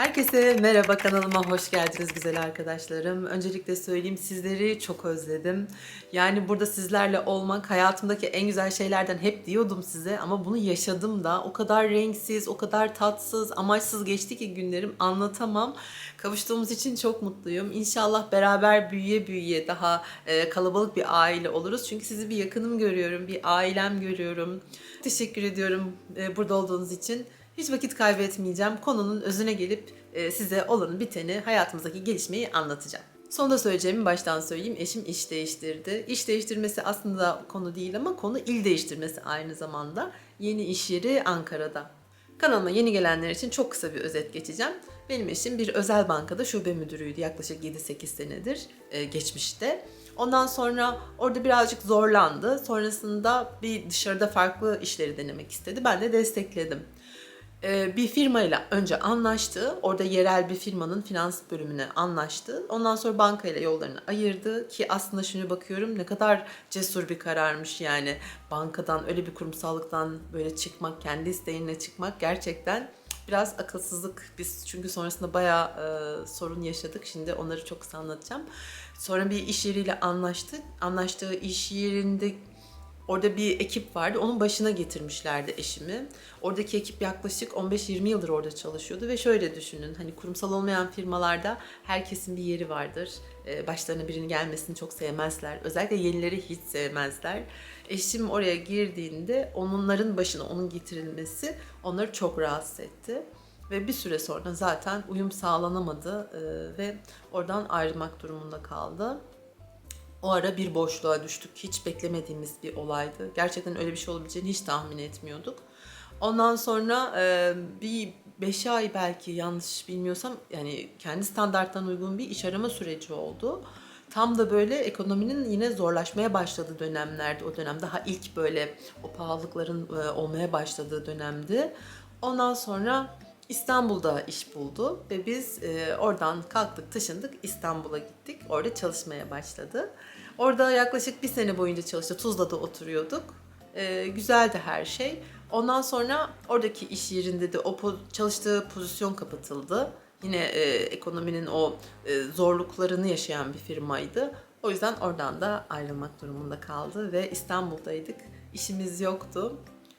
Herkese merhaba kanalıma hoş geldiniz güzel arkadaşlarım. Öncelikle söyleyeyim sizleri çok özledim. Yani burada sizlerle olmak hayatımdaki en güzel şeylerden hep diyordum size ama bunu yaşadım da o kadar renksiz, o kadar tatsız, amaçsız geçti ki günlerim anlatamam. Kavuştuğumuz için çok mutluyum. İnşallah beraber büyüye büyüye daha e, kalabalık bir aile oluruz. Çünkü sizi bir yakınım görüyorum, bir ailem görüyorum. Teşekkür ediyorum e, burada olduğunuz için. Hiç vakit kaybetmeyeceğim. Konunun özüne gelip e, size olanı biteni, hayatımızdaki gelişmeyi anlatacağım. Sonunda söyleyeceğimi baştan söyleyeyim. Eşim iş değiştirdi. İş değiştirmesi aslında konu değil ama konu il değiştirmesi aynı zamanda. Yeni iş yeri Ankara'da. Kanalıma yeni gelenler için çok kısa bir özet geçeceğim. Benim eşim bir özel bankada şube müdürüydü yaklaşık 7-8 senedir e, geçmişte. Ondan sonra orada birazcık zorlandı. Sonrasında bir dışarıda farklı işleri denemek istedi. Ben de destekledim. Ee, bir firmayla önce anlaştı. Orada yerel bir firmanın finans bölümüne anlaştı. Ondan sonra bankayla yollarını ayırdı ki aslında şimdi bakıyorum ne kadar cesur bir kararmış yani. Bankadan öyle bir kurumsallıktan böyle çıkmak, kendi isteğinle çıkmak gerçekten biraz akılsızlık. Biz çünkü sonrasında bayağı e, sorun yaşadık. Şimdi onları çok kısa anlatacağım. Sonra bir iş yeriyle anlaştı. Anlaştığı iş yerinde Orada bir ekip vardı. Onun başına getirmişlerdi eşimi. Oradaki ekip yaklaşık 15-20 yıldır orada çalışıyordu ve şöyle düşünün. Hani kurumsal olmayan firmalarda herkesin bir yeri vardır. Ee, başlarına birinin gelmesini çok sevmezler. Özellikle yenileri hiç sevmezler. Eşim oraya girdiğinde onların başına onun getirilmesi onları çok rahatsız etti. Ve bir süre sonra zaten uyum sağlanamadı e, ve oradan ayrılmak durumunda kaldı. O ara bir boşluğa düştük. Hiç beklemediğimiz bir olaydı. Gerçekten öyle bir şey olabileceğini hiç tahmin etmiyorduk. Ondan sonra e, bir 5 ay belki yanlış bilmiyorsam yani kendi standarttan uygun bir iş arama süreci oldu. Tam da böyle ekonominin yine zorlaşmaya başladığı dönemlerdi o dönem. Daha ilk böyle o pahalılıkların e, olmaya başladığı dönemdi. Ondan sonra İstanbul'da iş buldu ve biz e, oradan kalktık, taşındık, İstanbul'a gittik. Orada çalışmaya başladı. Orada yaklaşık bir sene boyunca çalıştı. Tuzla'da oturuyorduk. E, güzeldi her şey. Ondan sonra oradaki iş yerinde de o po- çalıştığı pozisyon kapatıldı. Yine e, ekonominin o e, zorluklarını yaşayan bir firmaydı. O yüzden oradan da ayrılmak durumunda kaldı ve İstanbul'daydık. İşimiz yoktu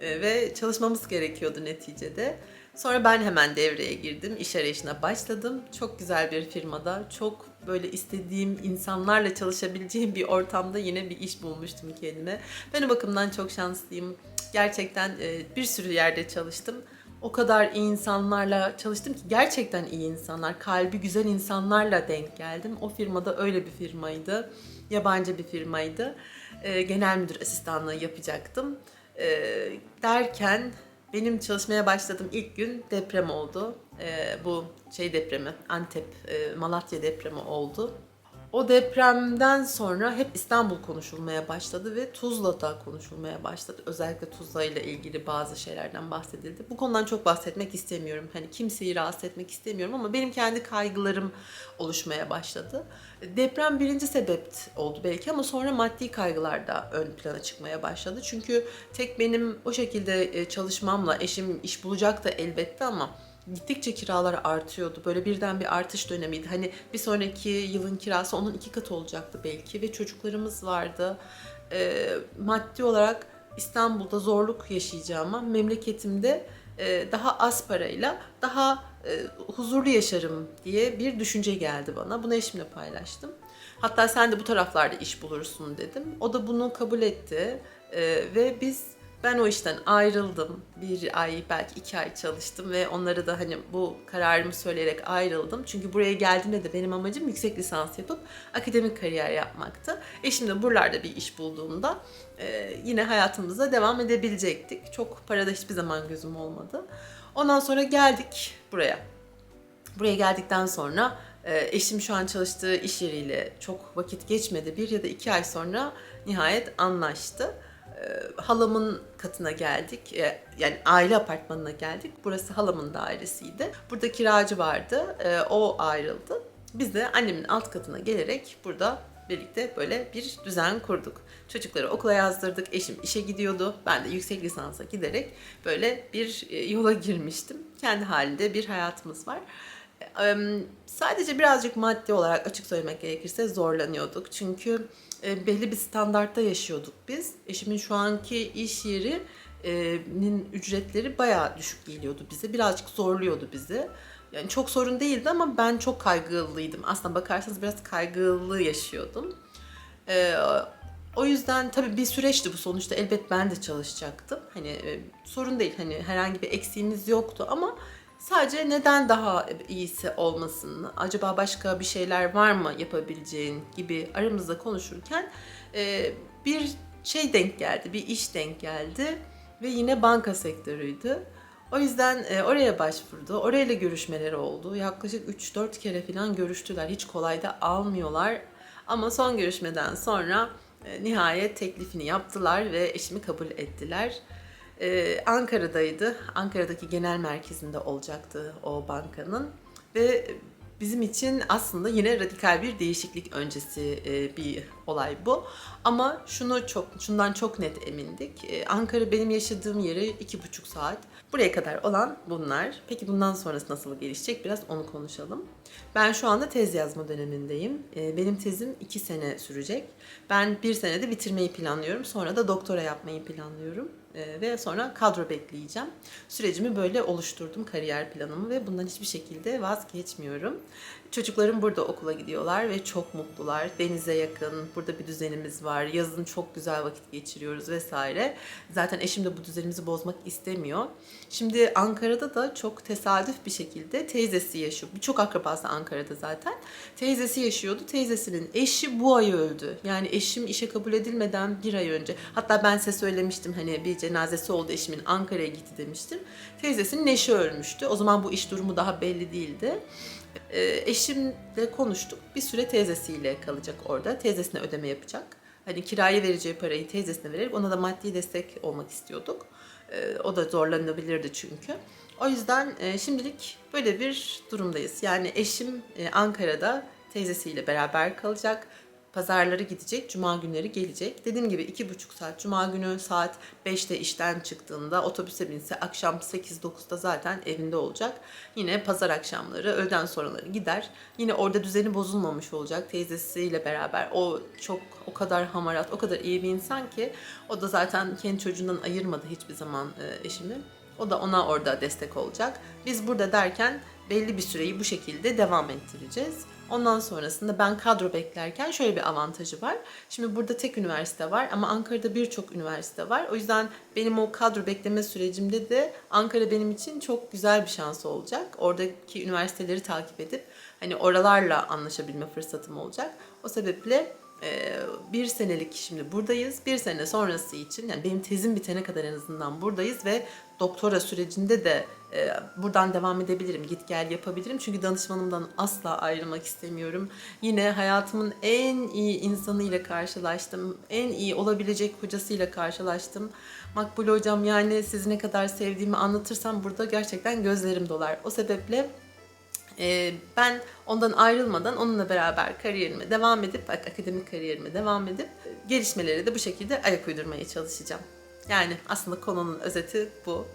e, ve çalışmamız gerekiyordu neticede. Sonra ben hemen devreye girdim. iş arayışına başladım. Çok güzel bir firmada, çok böyle istediğim insanlarla çalışabileceğim bir ortamda yine bir iş bulmuştum kendime. Ben o bakımdan çok şanslıyım. Gerçekten e, bir sürü yerde çalıştım. O kadar iyi insanlarla çalıştım ki gerçekten iyi insanlar, kalbi güzel insanlarla denk geldim. O firmada öyle bir firmaydı. Yabancı bir firmaydı. E, genel müdür asistanlığı yapacaktım. E, derken benim çalışmaya başladığım ilk gün deprem oldu. Ee, bu şey depremi, Antep, e, Malatya depremi oldu. O depremden sonra hep İstanbul konuşulmaya başladı ve Tuzla'da konuşulmaya başladı. Özellikle Tuzla ile ilgili bazı şeylerden bahsedildi. Bu konudan çok bahsetmek istemiyorum. Hani kimseyi rahatsız etmek istemiyorum ama benim kendi kaygılarım oluşmaya başladı. Deprem birinci sebep oldu belki ama sonra maddi kaygılar da ön plana çıkmaya başladı. Çünkü tek benim o şekilde e, çalışmamla eşim iş bulacak da elbette ama gittikçe kiralar artıyordu. Böyle birden bir artış dönemiydi. Hani bir sonraki yılın kirası onun iki katı olacaktı belki ve çocuklarımız vardı. E, maddi olarak İstanbul'da zorluk yaşayacağıma memleketimde e, daha az parayla daha e, huzurlu yaşarım diye bir düşünce geldi bana. Bunu eşimle paylaştım. Hatta sen de bu taraflarda iş bulursun dedim. O da bunu kabul etti E, ve biz ben o işten ayrıldım. Bir ay belki iki ay çalıştım ve onlara da hani bu kararımı söyleyerek ayrıldım. Çünkü buraya geldiğimde de benim amacım yüksek lisans yapıp akademik kariyer yapmaktı. Eşim de buralarda bir iş bulduğunda e, yine hayatımıza devam edebilecektik. Çok parada hiçbir zaman gözüm olmadı. Ondan sonra geldik buraya. Buraya geldikten sonra e, eşim şu an çalıştığı iş yeriyle çok vakit geçmedi. Bir ya da iki ay sonra nihayet anlaştı. E, halamın katına geldik. E, yani aile apartmanına geldik. Burası halamın dairesiydi. Burada kiracı vardı. E, o ayrıldı. Biz de annemin alt katına gelerek burada birlikte böyle bir düzen kurduk. Çocukları okula yazdırdık. Eşim işe gidiyordu. Ben de yüksek lisansa giderek böyle bir yola girmiştim. Kendi halinde bir hayatımız var. sadece birazcık maddi olarak açık söylemek gerekirse zorlanıyorduk. Çünkü e, belli bir standartta yaşıyorduk biz. Eşimin şu anki iş yerinin ücretleri bayağı düşük geliyordu bize. Birazcık zorluyordu bizi. Yani çok sorun değildi ama ben çok kaygılıydım. Aslında bakarsanız biraz kaygılı yaşıyordum. Ee, o yüzden tabii bir süreçti bu sonuçta. Elbet ben de çalışacaktım. Hani e, sorun değil. Hani herhangi bir eksiğimiz yoktu ama sadece neden daha iyisi olmasın? Acaba başka bir şeyler var mı yapabileceğin gibi aramızda konuşurken e, bir şey denk geldi, bir iş denk geldi ve yine banka sektörüydü. O yüzden e, oraya başvurdu. Orayla görüşmeleri oldu. Yaklaşık 3-4 kere falan görüştüler. Hiç kolay da almıyorlar. Ama son görüşmeden sonra e, nihayet teklifini yaptılar ve eşimi kabul ettiler. E, Ankara'daydı. Ankara'daki genel merkezinde olacaktı o bankanın. Ve bizim için aslında yine radikal bir değişiklik öncesi e, bir olay bu. Ama şunu çok, şundan çok net emindik. E, Ankara benim yaşadığım yere iki buçuk saat. Buraya kadar olan bunlar. Peki bundan sonrası nasıl gelişecek? Biraz onu konuşalım. Ben şu anda tez yazma dönemindeyim. E, Benim tezim iki sene sürecek. Ben bir senede bitirmeyi planlıyorum. Sonra da doktora yapmayı planlıyorum. E, Ve sonra kadro bekleyeceğim. Sürecimi böyle oluşturdum kariyer planımı ve bundan hiçbir şekilde vazgeçmiyorum. Çocuklarım burada okula gidiyorlar ve çok mutlular. Denize yakın, burada bir düzenimiz var. Yazın çok güzel vakit geçiriyoruz vesaire. Zaten eşim de bu düzenimizi bozmak istemiyor. Şimdi Ankara'da da çok tesadüf bir şekilde teyzesi yaşıyor. Birçok akrabası Ankara'da zaten. Teyzesi yaşıyordu. Teyzesinin eşi bu ay öldü. Yani eşim işe kabul edilmeden bir ay önce. Hatta ben size söylemiştim hani bir cenazesi oldu eşimin Ankara'ya gitti demiştim. Teyzesinin eşi ölmüştü. O zaman bu iş durumu daha belli değildi. Ee, eşimle konuştuk. Bir süre teyzesiyle kalacak orada. Teyzesine ödeme yapacak. Hani kiraya vereceği parayı teyzesine vererek ona da maddi destek olmak istiyorduk. Ee, o da zorlanabilirdi çünkü. O yüzden e, şimdilik böyle bir durumdayız. Yani eşim e, Ankara'da teyzesiyle beraber kalacak. Pazarları gidecek, cuma günleri gelecek. Dediğim gibi iki buçuk saat, cuma günü saat 5'te işten çıktığında otobüse binse akşam 8-9'da zaten evinde olacak. Yine pazar akşamları, öğleden sonraları gider. Yine orada düzeni bozulmamış olacak teyzesiyle beraber. O çok o kadar hamarat, o kadar iyi bir insan ki o da zaten kendi çocuğundan ayırmadı hiçbir zaman e, eşimi. O da ona orada destek olacak. Biz burada derken belli bir süreyi bu şekilde devam ettireceğiz. Ondan sonrasında ben kadro beklerken şöyle bir avantajı var. Şimdi burada tek üniversite var ama Ankara'da birçok üniversite var. O yüzden benim o kadro bekleme sürecimde de Ankara benim için çok güzel bir şans olacak. Oradaki üniversiteleri takip edip hani oralarla anlaşabilme fırsatım olacak. O sebeple ee, bir senelik şimdi buradayız. Bir sene sonrası için yani benim tezim bitene kadar en azından buradayız ve doktora sürecinde de e, buradan devam edebilirim. Git gel yapabilirim. Çünkü danışmanımdan asla ayrılmak istemiyorum. Yine hayatımın en iyi insanıyla karşılaştım. En iyi olabilecek hocasıyla karşılaştım. Makbule hocam yani sizi ne kadar sevdiğimi anlatırsam burada gerçekten gözlerim dolar. O sebeple ee, ben ondan ayrılmadan onunla beraber kariyerime devam edip, ak- akademik kariyerime devam edip gelişmeleri de bu şekilde ayak uydurmaya çalışacağım. Yani aslında konunun özeti bu.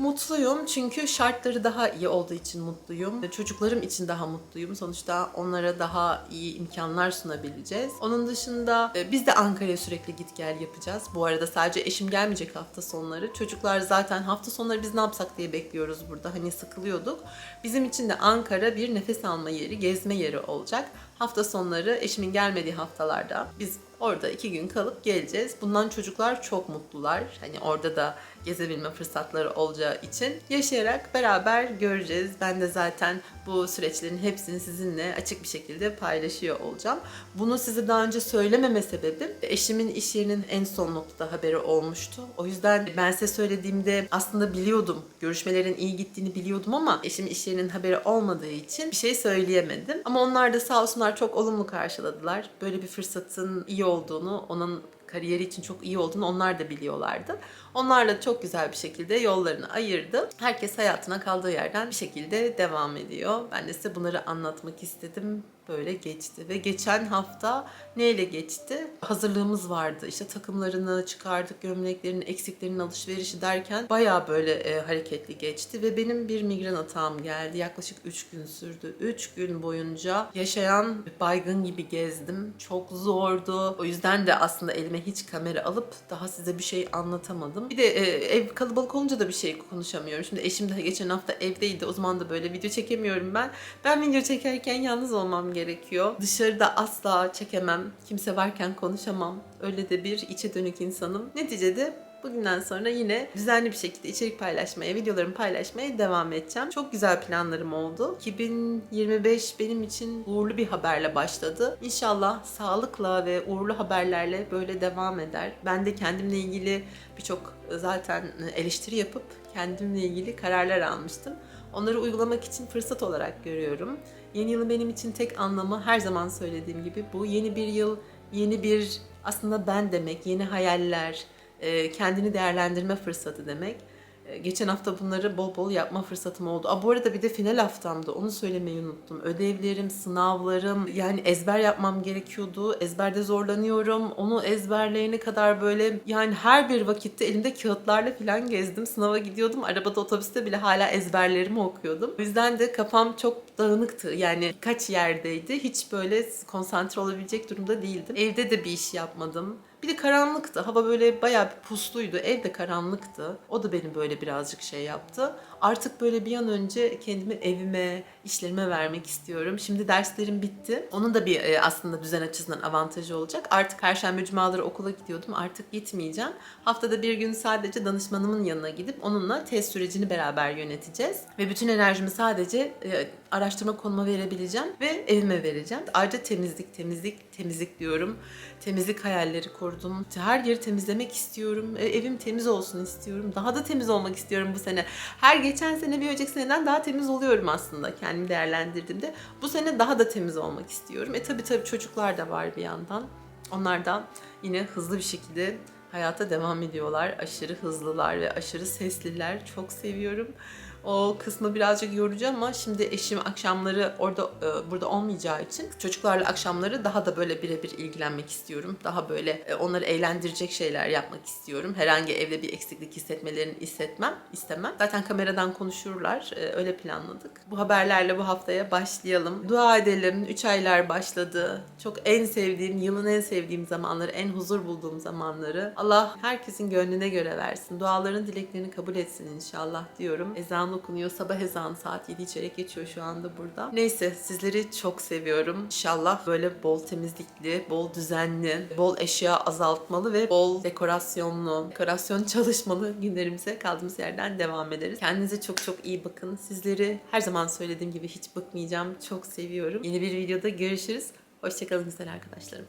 Mutluyum çünkü şartları daha iyi olduğu için mutluyum. Çocuklarım için daha mutluyum. Sonuçta onlara daha iyi imkanlar sunabileceğiz. Onun dışında e, biz de Ankara'ya sürekli git gel yapacağız. Bu arada sadece eşim gelmeyecek hafta sonları. Çocuklar zaten hafta sonları biz ne yapsak diye bekliyoruz burada. Hani sıkılıyorduk. Bizim için de Ankara bir nefes alma yeri, gezme yeri olacak. Hafta sonları eşimin gelmediği haftalarda biz orada iki gün kalıp geleceğiz. Bundan çocuklar çok mutlular. Hani orada da gezebilme fırsatları olacağı için yaşayarak beraber göreceğiz. Ben de zaten bu süreçlerin hepsini sizinle açık bir şekilde paylaşıyor olacağım. Bunu size daha önce söylememe sebebim eşimin iş yerinin en son noktada haberi olmuştu. O yüzden ben size söylediğimde aslında biliyordum. Görüşmelerin iyi gittiğini biliyordum ama eşim iş yerinin haberi olmadığı için bir şey söyleyemedim. Ama onlar da sağ olsunlar çok olumlu karşıladılar. Böyle bir fırsatın iyi olduğunu, onun kariyeri için çok iyi olduğunu onlar da biliyorlardı. Onlarla çok güzel bir şekilde yollarını ayırdı. Herkes hayatına kaldığı yerden bir şekilde devam ediyor. Ben de size bunları anlatmak istedim. Böyle geçti ve geçen hafta neyle geçti? Hazırlığımız vardı. İşte takımlarını çıkardık, gömleklerin eksiklerinin alışverişi derken bayağı böyle e, hareketli geçti ve benim bir migren atağım geldi. Yaklaşık 3 gün sürdü. 3 gün boyunca yaşayan baygın gibi gezdim. Çok zordu. O yüzden de aslında elime hiç kamera alıp daha size bir şey anlatamadım. Bir de e, ev kalabalık olunca da bir şey konuşamıyorum. Şimdi eşim de geçen hafta evdeydi. O zaman da böyle video çekemiyorum ben. Ben video çekerken yalnız olmam gerekiyor. Dışarıda asla çekemem. Kimse varken konuşamam. Öyle de bir içe dönük insanım. Neticede Bugünden sonra yine düzenli bir şekilde içerik paylaşmaya, videolarımı paylaşmaya devam edeceğim. Çok güzel planlarım oldu. 2025 benim için uğurlu bir haberle başladı. İnşallah sağlıkla ve uğurlu haberlerle böyle devam eder. Ben de kendimle ilgili birçok zaten eleştiri yapıp kendimle ilgili kararlar almıştım. Onları uygulamak için fırsat olarak görüyorum. Yeni yılın benim için tek anlamı her zaman söylediğim gibi bu. Yeni bir yıl, yeni bir aslında ben demek, yeni hayaller, e, kendini değerlendirme fırsatı demek. E, Geçen hafta bunları bol bol yapma fırsatım oldu. Aa, bu arada bir de final haftamdı. Onu söylemeyi unuttum. Ödevlerim, sınavlarım, yani ezber yapmam gerekiyordu. Ezberde zorlanıyorum. Onu ezberleyene kadar böyle yani her bir vakitte elimde kağıtlarla falan gezdim. Sınava gidiyordum. Arabada, otobüste bile hala ezberlerimi okuyordum. O yüzden de kafam çok dağınıktı. Yani kaç yerdeydi. Hiç böyle konsantre olabilecek durumda değildim. Evde de bir iş yapmadım. Bir de karanlıktı. Hava böyle bayağı bir pusluydu. Ev de karanlıktı. O da beni böyle birazcık şey yaptı. Artık böyle bir an önce kendimi evime, işlerime vermek istiyorum. Şimdi derslerim bitti. Onun da bir e, aslında düzen açısından avantajı olacak. Artık perşembe cumaları okula gidiyordum. Artık gitmeyeceğim. Haftada bir gün sadece danışmanımın yanına gidip onunla test sürecini beraber yöneteceğiz. Ve bütün enerjimi sadece e, araştırma konuma verebileceğim ve evime vereceğim. Ayrıca temizlik, temizlik, temizlik diyorum. Temizlik hayalleri kurdum. Her yeri temizlemek istiyorum. E, evim temiz olsun istiyorum. Daha da temiz olmak istiyorum bu sene. Her geçen sene bir önceki seneden daha temiz oluyorum aslında kendimi değerlendirdiğimde. Bu sene daha da temiz olmak istiyorum. E tabii tabii çocuklar da var bir yandan. Onlar da yine hızlı bir şekilde hayata devam ediyorlar. Aşırı hızlılar ve aşırı sesliler. Çok seviyorum. O kısmı birazcık yorucu ama şimdi eşim akşamları orada e, burada olmayacağı için çocuklarla akşamları daha da böyle birebir ilgilenmek istiyorum. Daha böyle e, onları eğlendirecek şeyler yapmak istiyorum. Herhangi evde bir eksiklik hissetmelerini hissetmem, istemem. Zaten kameradan konuşurlar. E, Öyle planladık. Bu haberlerle bu haftaya başlayalım. Dua edelim. 3 aylar başladı. Çok en sevdiğim, yılın en sevdiğim zamanları, en huzur bulduğum zamanları. Allah herkesin gönlüne göre versin. Duaların dileklerini kabul etsin inşallah diyorum. Ezan okunuyor. Sabah ezanı saat 7 çeyrek geçiyor şu anda burada. Neyse sizleri çok seviyorum. İnşallah böyle bol temizlikli, bol düzenli, bol eşya azaltmalı ve bol dekorasyonlu, dekorasyon çalışmalı günlerimize kaldığımız yerden devam ederiz. Kendinize çok çok iyi bakın. Sizleri her zaman söylediğim gibi hiç bıkmayacağım. Çok seviyorum. Yeni bir videoda görüşürüz. Hoşçakalın güzel arkadaşlarım.